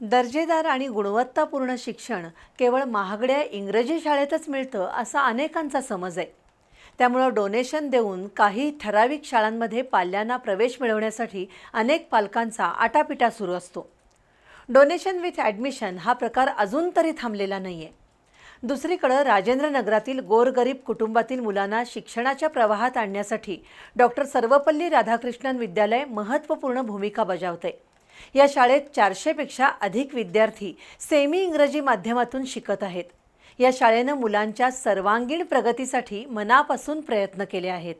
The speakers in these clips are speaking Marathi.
दर्जेदार आणि गुणवत्तापूर्ण शिक्षण केवळ महागड्या इंग्रजी शाळेतच मिळतं असा अनेकांचा समज आहे. त्यामुळं डोनेशन देऊन काही ठराविक शाळांमध्ये पाल्यांना प्रवेश मिळवण्यासाठी अनेक पालकांचा आटापिटा सुरू असतो. डोनेशन विथ ॲडमिशन हा प्रकार अजून तरी थांबलेला नाही आहे दुसरीकडं राजेंद्रनगरातील गोरगरीब कुटुंबातील मुलांना शिक्षणाच्या प्रवाहात आणण्यासाठी डॉक्टर सर्वपल्ली राधाकृष्णन विद्यालय महत्त्वपूर्ण भूमिका बजावते या शाळेत चारशेपेक्षा अधिक विद्यार्थी सेमी इंग्रजी माध्यमातून शिकत आहेत. या शाळेनं मुलांच्या सर्वांगीण प्रगतीसाठी मनापासून प्रयत्न केले आहेत.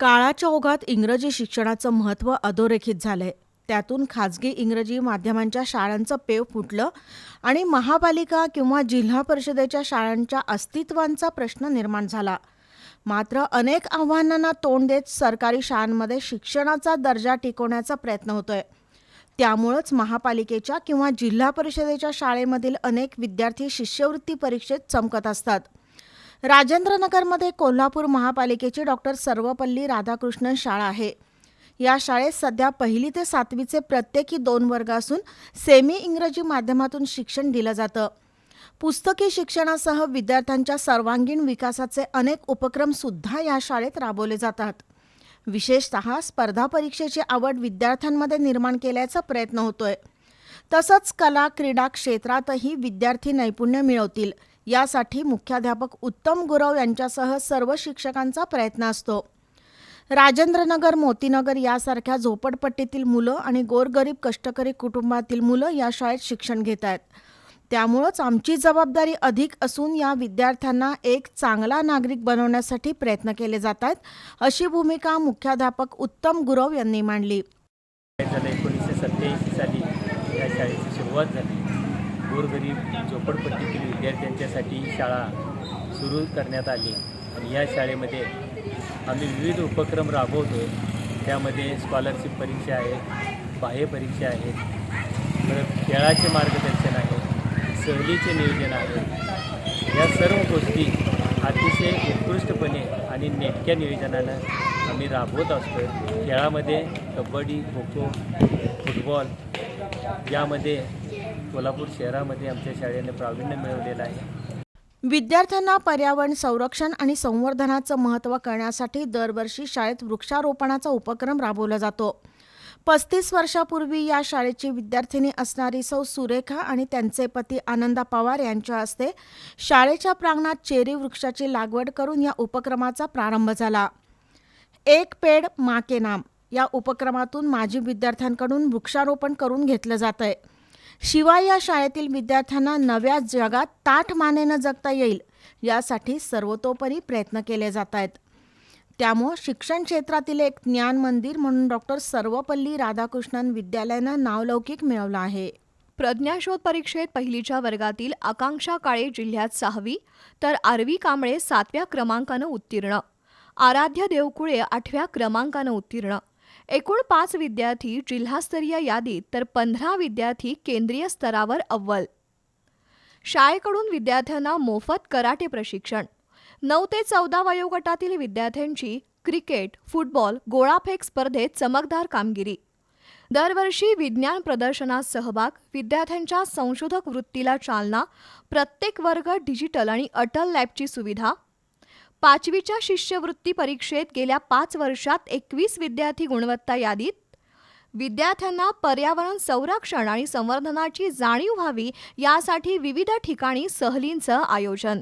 काळाच्या ओघात इंग्रजी शिक्षणाचं महत्त्व अधोरेखित झालंय. त्यातून खाजगी इंग्रजी माध्यमांच्या शाळांचं पेव फुटलं आणि महापालिका किंवा जिल्हा परिषदेच्या शाळांच्या अस्तित्वांचा प्रश्न निर्माण झाला. मात्र अनेक आव्हानांना तोंड देत सरकारी शाळांमध्ये शिक्षणाचा दर्जा टिकवण्याचा प्रयत्न होतोय. त्यामुळंच महापालिकेच्या किंवा जिल्हा परिषदेच्या शाळेमधील अनेक विद्यार्थी शिष्यवृत्ती परीक्षेत चमकत असतात. राजेंद्रनगरमध्ये कोल्हापूर महापालिकेची डॉक्टर सर्वपल्ली राधाकृष्णन शाळा आहे. या शाळेत सध्या पहिली ते सातवीचे प्रत्येकी दोन वर्ग असून सेमी इंग्रजी माध्यमातून शिक्षण दिलं जातं. पुस्तकी शिक्षणासह विद्यार्थ्यांच्या सर्वांगीण विकासाचे अनेक उपक्रम सुद्धा या शाळेत राबवले जातात. विशेषतः स्पर्धा परीक्षेची आवड विद्यार्थ्यांमध्ये निर्माण केल्याचा प्रयत्न होतोय. तसंच कला क्रीडा क्षेत्रातही विद्यार्थी नैपुण्य मिळवतील यासाठी मुख्याध्यापक उत्तम गुरव यांच्यासह सर्व शिक्षकांचा प्रयत्न असतो. राजेंद्रनगर मोतीनगर यासारख्या झोपडपट्टीतील मुलं आणि गोरगरीब कष्टकरी कुटुंबातील मुलं या शाळेत शिक्षण घेत आहेत त्यामुळंच आमची जबाबदारी अधिक असून या विद्यार्थ्यांना एक चांगला नागरिक बनवण्यासाठी प्रयत्न केले जात आहेत अशी भूमिका मुख्याध्यापक उत्तम गुरव यांनी मांडली. एकोणीसशे सत्त्याऐंशी साली या शाळेची सुरुवात झाली. गोरगरीब झोपडपट्टीतील विद्यार्थ्यांच्यासाठी ही शाळा सुरू करण्यात आली. आणि या शाळेमध्ये आम्ही विविध उपक्रम राबवतो. त्यामध्ये स्कॉलरशिप परीक्षा आहेत बाह्य परीक्षा आहेत परत खेळाचे मार्गदर्शन आहे. सहलीचे नियोजन आहे. या सर्व गोष्टी अतिशय उत्कृष्टपणे आणि नेटक्या नियोजनानं आम्ही राबवत असतो. खेळामध्ये कबड्डी खो खो फुटबॉल यामध्ये कोल्हापूर शहरामध्ये आमच्या शाळेने प्रावीण्य मिळवलेलं आहे. विद्यार्थ्यांना पर्यावरण संरक्षण आणि संवर्धनाचं महत्त्व कळण्यासाठी दरवर्षी शाळेत वृक्षारोपणाचा उपक्रम राबवला जातो. पस्तीस वर्षापूर्वी या शाळेची विद्यार्थिनी असणारी सौ सुरेखा आणि त्यांचे पती आनंदा पवार यांच्या हस्ते शाळेच्या प्रांगणात चेरी वृक्षाची लागवड करून या उपक्रमाचा प्रारंभ झाला. एक पेड मा के नाम. या उपक्रमातून माजी विद्यार्थ्यांकडून वृक्षारोपण करून घेतलं जात आहे शिवाय या शाळेतील विद्यार्थ्यांना नव्या जगात ताठ मानेनं जगता येईल यासाठी सर्वतोपरी प्रयत्न केले जात आहेत त्यामुळं शिक्षण क्षेत्रातील एक ज्ञान मंदिर म्हणून डॉक्टर सर्वपल्ली राधाकृष्णन विद्यालयानं नावलौकिक मिळवलं आहे. प्रज्ञाशोध परीक्षेत पहिलीच्या वर्गातील आकांक्षा काळे जिल्ह्यात सहावी तर आरवी कांबळे सातव्या क्रमांकानं उत्तीर्ण. आराध्य देवकुळे आठव्या क्रमांकानं उत्तीर्ण. एकूण पाच विद्यार्थी जिल्हास्तरीय यादीत तर पंधरा विद्यार्थी केंद्रीय स्तरावर अव्वल. शाळेकडून विद्यार्थ्यांना मोफत कराटे प्रशिक्षण. नऊ ते चौदा वयोगटातील विद्यार्थ्यांची क्रिकेट फुटबॉल गोळाफेक स्पर्धेत चमकदार कामगिरी. दरवर्षी विज्ञान प्रदर्शनात सहभाग विद्यार्थ्यांच्या संशोधक वृत्तीला चालना प्रत्येक वर्ग डिजिटल आणि अटल लॅबची सुविधा. पाचवीच्या शिष्यवृत्ती परीक्षेत गेल्या पाच वर्षात एकवीस विद्यार्थी गुणवत्ता यादीत. विद्यार्थ्यांना पर्यावरण संरक्षण आणि संवर्धनाची जाणीव व्हावी यासाठी विविध ठिकाणी सहलींचं आयोजन.